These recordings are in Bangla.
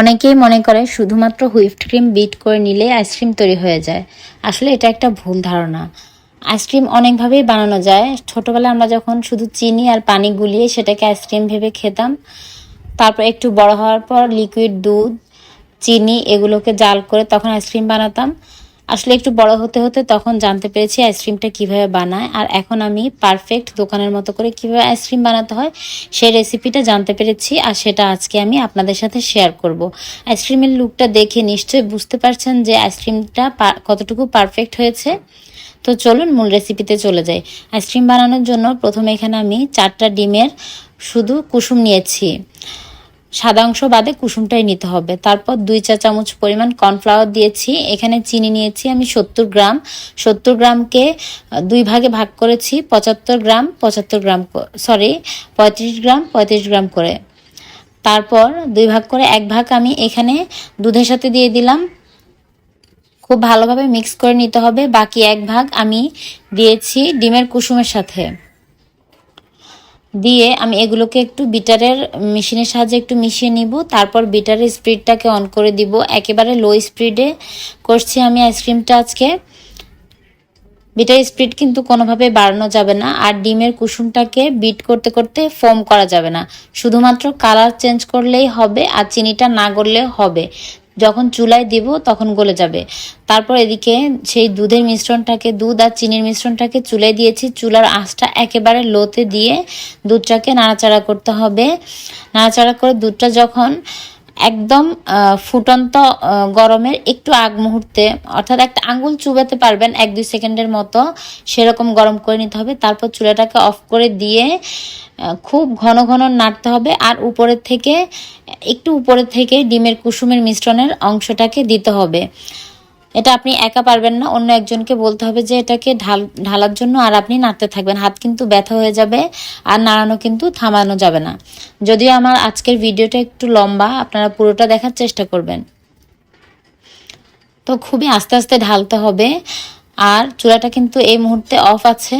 অনেকেই মনে করে শুধুমাত্র হুইপড ক্রিম বিট করে নিলে আইসক্রিম তৈরি হয়ে যায়। আসলে এটা একটা ভুল ধারণা। আইসক্রিম অনেকভাবেই বানানো যায়। ছোটোবেলায় আমরা যখন শুধু চিনি আর পানি গুলিয়ে সেটাকে আইসক্রিম ভেবে খেতাম, তারপর একটু বড় হওয়ার পর লিকুইড দুধ, চিনি এগুলোকে জাল করে তখন আইসক্রিম বানাতাম। আসলে একটু বড় হতে হতে তখন জানতে পেরেছি আইসক্রিমটা কীভাবে বানায়। আর এখন আমি পারফেক্ট দোকানের মতো করে কীভাবে আইসক্রিম বানাতে হয় সেই রেসিপিটা জানতে পেরেছি আর সেটা আজকে আমি আপনাদের সাথে শেয়ার করব। আইসক্রিমের লুকটা দেখে নিশ্চয়ই বুঝতে পারছেন যে আইসক্রিমটা কতটুকু পারফেক্ট হয়েছে। তো চলুন মূল রেসিপিতে চলে যাই। আইসক্রিম বানানোর জন্য প্রথমে এখানে আমি চারটা ডিমের শুধু কুসুম নিয়েছি। সাদা অংশ বাদে কুসুমটাই নিতে হবে। তারপর দুই চা চামচ পরিমাণ কর্নফ্লাওয়ার দিয়েছি। এখানে চিনি নিয়েছি আমি সত্তর গ্রাম। সত্তর গ্রামকে দুই ভাগে ভাগ করেছি, পঁচাত্তর গ্রাম পঁচাত্তর গ্রাম সরি পঁয়ত্রিশ গ্রাম পঁয়ত্রিশ গ্রাম করে। তারপর দুই ভাগ করে এক ভাগ আমি এখানে দুধের সাথে দিয়ে দিলাম। খুব ভালোভাবে মিক্স করে নিতে হবে। বাকি এক ভাগ আমি দিয়েছি ডিমের কুসুমের সাথে। দিয়ে আমি এগুলোকে একটু বিটারের মেশিনের সাহায্যে একটু মিশিয়ে নিব। তারপর বিটারের স্পিডটাকে অন করে দিব। একেবারে লো স্পিডে করছি আমি আইসক্রিমটা আজকে। বিটার স্পিড কিন্তু কোনোভাবে বাড়ানো যাবে না। আর ডিমের কুসুমটাকে বিট করতে করতে ফোম করা যাবে না। শুধুমাত্র কালার চেঞ্জ করলেই হবে আর চিনিটা না গড়লেও হবে। যখন চুলায় দিব, তখন গলে যাবে। তারপর এদিকে সেই দুধের মিশ্রণটাকে, দুধ আর চিনির মিশ্রণটাকে চুলায় দিয়েছি। চুলার আঁচটা একেবারে লোতে দিয়ে দুধটাকে নাড়াচাড়া করতে হবে। নাড়াচাড়া করে দুধটা যখন একদম ফুটন্ত গরমের একটু আগ মুহূর্তে, অর্থাৎ একটা আঙ্গুল চুবাতে পারবেন এক দুই সেকেন্ডের মতো, সেরকম গরম করে নিতে হবে। তারপর চুলাটাকে অফ করে দিয়ে খুব ঘন ঘন নাড়তে হবে। আর উপরের থেকে, একটু উপরের থেকে ডিমের কুসুমের মিশ্রণের অংশটাকে দিতে হবে। এটা আপনি একা পারবেন না, অন্য একজনকে বলতে হবে যে এটাকে ঢাল, ঢালার জন্য আর আপনি নাড়তে থাকবেন। হাত কিন্তু ব্যথা হয়ে যাবে আর নাড়ানো কিন্তু থামানো যাবে না। যদিও আমার আজকের ভিডিওটা একটু লম্বা, আপনারা পুরোটা দেখার চেষ্টা করবেন। তো খুবই আস্তে আস্তে ঢালতে হবে আর চুলাটা কিন্তু এই মুহূর্তে অফ আছে।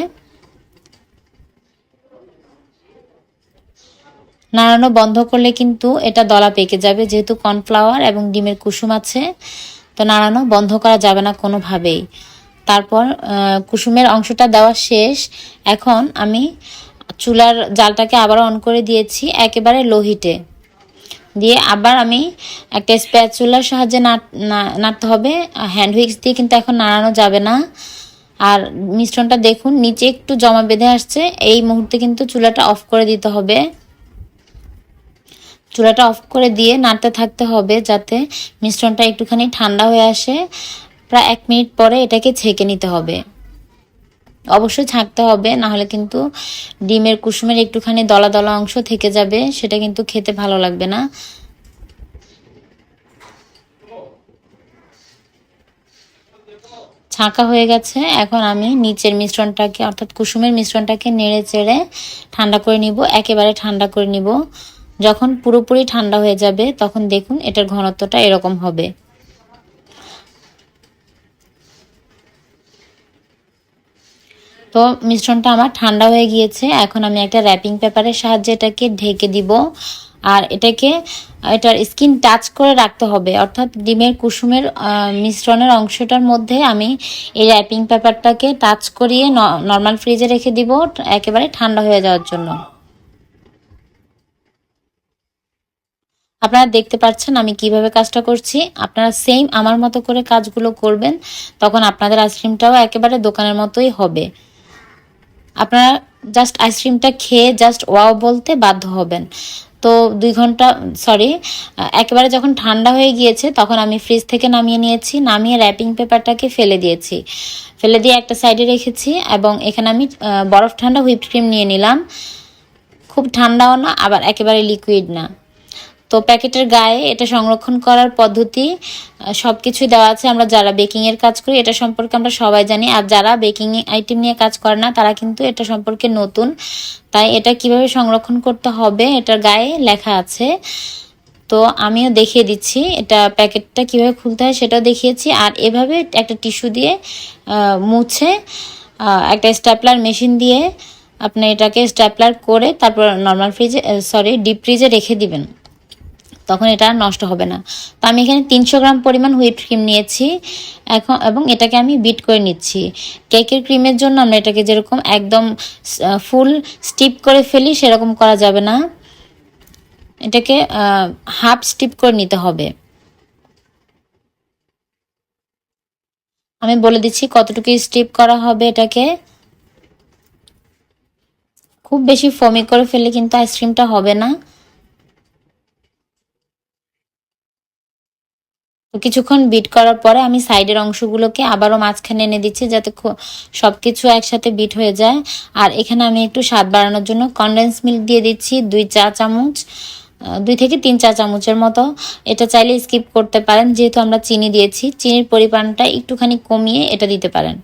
নাড়ানো বন্ধ করলে কিন্তু এটা দলা পেকে যাবে, যেহেতু কর্নফ্লাওয়ার এবং ডিমের কুসুম আছে। তো নাড়ানো বন্ধ করা যাবে না কোনোভাবেই। তারপর কুসুমের অংশটা দেওয়া শেষ। এখন আমি চুলার জালটাকে আবার অন করে দিয়েছি একেবারে লো হিটে দিয়ে আবার আমি একটা স্প্যাচুলার সাহায্যে না- নাড়তে হবে। হ্যান্ড হুইক্স দিয়ে কিন্তু এখন নাড়ানো যাবে না। আর মিশ্রণটা দেখুন, নিচে একটু জমা বেঁধে আসছে। এই মুহূর্তে কিন্তু চুলাটা অফ করে দিতে হবে। চুলাটা অফ করে দিয়ে নাড়তে থাকতে হবে যাতে মিশ্রণটা একটুখানি ঠান্ডা হয়ে আসে। প্রায় এক মিনিট পরে এটাকে ছেঁকে নিতে হবে। অবশ্যই ছাঁকতে হবে না হলে কিন্তু ডিমের কুসুমের একটুখানি দলা দলা অংশ থেকে যাবে, সেটা কিন্তু খেতে ভালো লাগবে না। ছাঁকা হয়ে গেছে, এখন আমি নিচের মিশ্রণটাকে, অর্থাৎ কুসুমের মিশ্রণটাকে নেড়ে চেড়ে ঠান্ডা করে নিব, একেবারে ঠান্ডা করে নিব। যখন পুরোপুরি ঠান্ডা হয়ে যাবে, তখন দেখুন এটার ঘনত্বটা এরকম হবে। তো মিশ্রণটা আমার ঠান্ডা হয়ে গিয়েছে। এখন আমি একটা র্যাপিং পেপারের সাহায্যে এটাকে ঢেকে দিব। আর এটাকে, এটার স্কিন টাচ করে রাখতে হবে। অর্থাৎ ডিমের কুসুমের মিশ্রণের অংশটার মধ্যে আমি এই র্যাপিং পেপারটাকে টাচ করিয়ে নর্মাল ফ্রিজে রেখে দিব। একেবারে ঠান্ডা হয়ে যাওয়ার জন্য। আপনারা দেখতে পাচ্ছেন আমি কীভাবে কাজটা করছি। আপনারা সেম আমার মতো করে কাজগুলো করবেন, তখন আপনাদের আইসক্রিমটাও একেবারে দোকানের মতোই হবে। আপনারা জাস্ট আইসক্রিমটা খেয়ে জাস্ট ওয়াও বলতে বাধ্য হবেন। তো দুই ঘণ্টা সরি একেবারে যখন ঠান্ডা হয়ে গিয়েছে, তখন আমি ফ্রিজ থেকে নামিয়ে নিয়েছি, নামিয়ে র্যাপিং পেপারটাকে ফেলে দিয়েছি। ফেলে দিয়ে একটা সাইডে রেখেছি এবং এখানে আমি বরফ ঠান্ডা হুইপ ক্রিম নিয়ে নিলাম। খুব ঠান্ডাও না, আবার একেবারে লিকুইড না। তো প্যাকেটের গায়ে এটা সংরক্ষণ করার পদ্ধতি সব কিছুই দেওয়া আছে। আমরা যারা বেকিংয়ের কাজ করি, এটা সম্পর্কে আমরা সবাই জানি। আর যারা বেকিং আইটেম নিয়ে কাজ করে না, তারা কিন্তু এটা সম্পর্কে নতুন। তাই এটা কীভাবে সংরক্ষণ করতে হবে, এটার গায়ে লেখা আছে। তো আমিও দেখিয়ে দিচ্ছি, এটা প্যাকেটটা কীভাবে খুলতে হয় সেটাও দেখিয়েছি। আর এভাবে একটা টিস্যু দিয়ে মুছে একটা স্ট্যাপলার মেশিন দিয়ে আপনি এটাকে স্ট্যাপলার করে তারপর নর্মাল ফ্রিজে সরি ডিপ ফ্রিজে রেখে দিবেন। তখন এটা নষ্ট হবে না। তো আমি এখানে তিনশো গ্রাম পরিমাণ হুইপ ক্রিম নিয়েছি। এখন, এবং এটাকে আমি বিট করে নিচ্ছি। কেকের ক্রিমের জন্য আমরা এটাকে যেরকম একদম ফুল স্টিপ করে ফেলি, সেরকম করা যাবে না। এটাকে হাফ স্টিপ করে নিতে হবে। আমি বলে দিচ্ছি কতটুকু স্টিপ করা হবে এটাকে। খুব বেশি ফমি করে ফেললে কিন্তু আইসক্রিমটা হবে না। কিছুক্ষণ বিট করার পরে আমি সাইডের অংশগুলোকে আবারও মাঝখানে এনে দিচ্ছি যাতে সব কিছু একসাথে বিট হয়ে যায়। আর এখানে আমি একটু স্বাদ বাড়ানোর জন্য কনডেন্স মিল্ক দিয়ে দিচ্ছি দুই চা চামচ দুই থেকে তিন চা চামচের মতো। এটা চাইলে স্কিপ করতে পারেন, যেহেতু আমরা চিনি দিয়েছি। চিনির পরিমাণটা একটুখানি কমিয়ে এটা দিতে পারেন।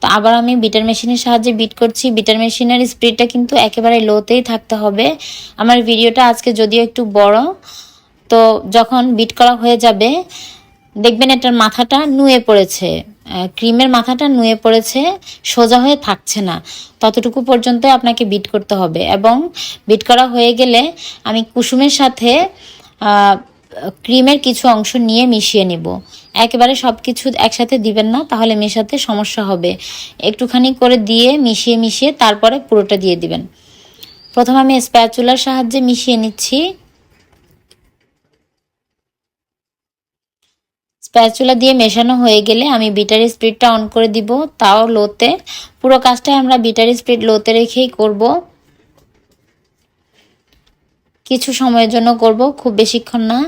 তো আবার আমি বিটার মেশিনের সাহায্যে বিট করছি। বিটার মেশিনের স্পিডটা কিন্তু একেবারে লোতেই থাকতে হবে। আমার ভিডিওটা আজকে যদিও একটু বড়, তো যখন বিট করা হয়ে যাবে দেখবেন এটার মাথাটা নুয়ে পড়েছে। ক্রিমের মাথাটা নুয়ে পড়েছে, সোজা হয়ে থাকছে না। ততটুকু পর্যন্ত আপনাকে বিট করতে হবে এবং বিট করা হয়ে গেলে আমি কুসুমের সাথে ক্রিমের কিছু অংশ নিয়ে মিশিয়ে নিব। একেবারে সব কিছু একসাথে দিবেন না, তাহলে মেশাতে সমস্যা হবে। একটুখানি করে দিয়ে মিশিয়ে মিশিয়ে তারপরে পুরোটা দিয়ে দিবেন। প্রথমে আমি স্প্যাচুলার সাহায্যে মিশিয়ে নিচ্ছি। স্প্যাচুলা দিয়ে মেশানো হয়ে গেলে আমি বিটার স্পিডটা অন করে দিব, তাও লোতে। পুরো কাজটাই আমরা বিটার স্পিড লোতে রেখেই করব। কিছু সময়ের জন্য করব, খুব বেশিক্ষণ না।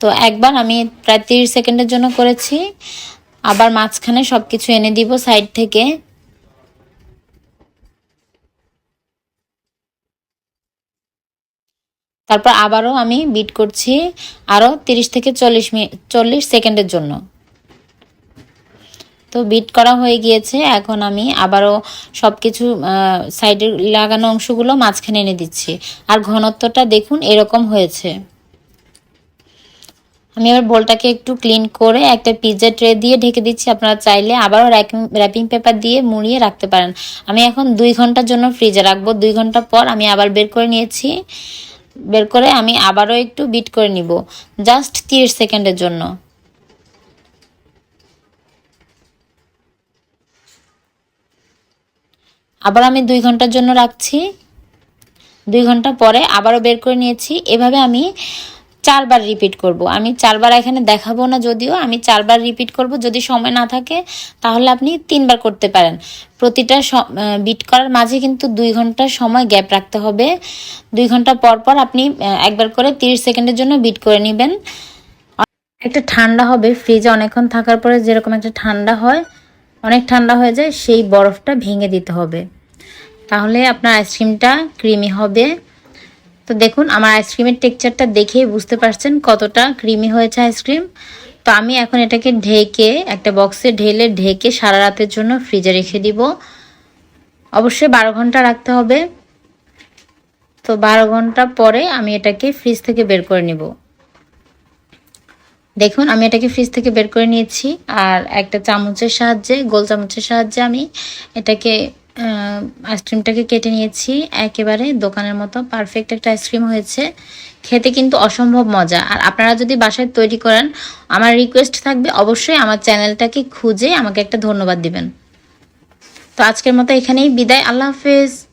তো একবার আমি প্রায় তিরিশ সেকেন্ডের জন্য করেছি। আবার মাঝখানে সব কিছু এনে দিব সাইড থেকে। তারপর আবারও আমি বিট করছি আরও তিরিশ থেকে চল্লিশ মিনিট চল্লিশ সেকেন্ডের জন্য। তো বিট করা হয়ে গিয়েছে, এখন আমি আবারও সব কিছু সাইডে লাগানো অংশগুলো মাঝখানে এনে দিচ্ছি। আর ঘনত্বটা দেখুন, এরকম হয়েছে। আমি এবার বোলটাকে একটু ক্লিন করে একটা পিৎজা ট্রে দিয়ে ঢেকে দিচ্ছি। আপনারা চাইলে আবারও র্যাপিং পেপার দিয়ে মুড়িয়ে রাখতে পারেন। আমি এখন দুই ঘণ্টার জন্য ফ্রিজে রাখব। দুই ঘণ্টা পর আমি আবার বের করে নিয়েছি। বের করে আমি আবারও একটু বিট করে নিব। জাস্ট তিরিশ সেকেন্ডের জন্য। আবার আমি দুই ঘণ্টার জন্য রাখছি। দুই ঘণ্টা পরে আবারও বের করে নিয়েছি। এভাবে আমি চারবার রিপিট করব। আমি চারবার এখানে দেখাবো না যদিও, আমি চারবার রিপিট করব। যদি সময় না থাকে, তাহলে আপনি তিনবার করতে পারেন। প্রতিটা বিট করার মাঝে কিন্তু দুই ঘণ্টার সময় গ্যাপ রাখতে হবে। দুই ঘণ্টা পর পর আপনি একবার করে তিরিশ সেকেন্ডের জন্য বিট করে নেবেন। একটা ঠান্ডা হবে ফ্রিজে অনেকক্ষণ থাকার পরে যেরকম একটা ঠান্ডা হয়, অনেক ঠান্ডা হয়ে যায়, সেই বরফটা ভেঙে দিতে হবে। তাহলে আপনার আইসক্রিমটা ক্রিমি হবে। তো দেখুন, আমার আইসক্রিমের টেক্সচারটা দেখেই বুঝতে পারছেন কতটা ক্রিমি হয়েছে আইসক্রিম তো আমি এখন এটাকে ঢেকে, একটা বক্সে ঢেলে ঢেকে সারা রাতের জন্য ফ্রিজে রেখে দিব। অবশ্যই বারো ঘণ্টা রাখতে হবে। তো বারো ঘণ্টা পরে আমি এটাকে ফ্রিজ থেকে বের করে নিব। দেখুন, আমি এটাকে ফ্রিজ থেকে বের করে নিয়েছি। আর একটা চামচের সাহায্যে, গোল চামচের সাহায্যে আমি এটাকে আইসক্রিমটাকে কেটে নিয়েছি। একেবারে দোকানের মতো পারফেক্ট একটা আইসক্রিম হয়েছে। খেতে কিন্তু অসম্ভব মজা। আর আপনারা যদি বাসায় তৈরি করেন, আমার রিকোয়েস্ট থাকবে অবশ্যই আমার চ্যানেলটাকে খুঁজে আমাকে একটা ধন্যবাদ দিবেন। তো আজকের মতো এখানেই বিদায়। আল্লাহ হাফেজ।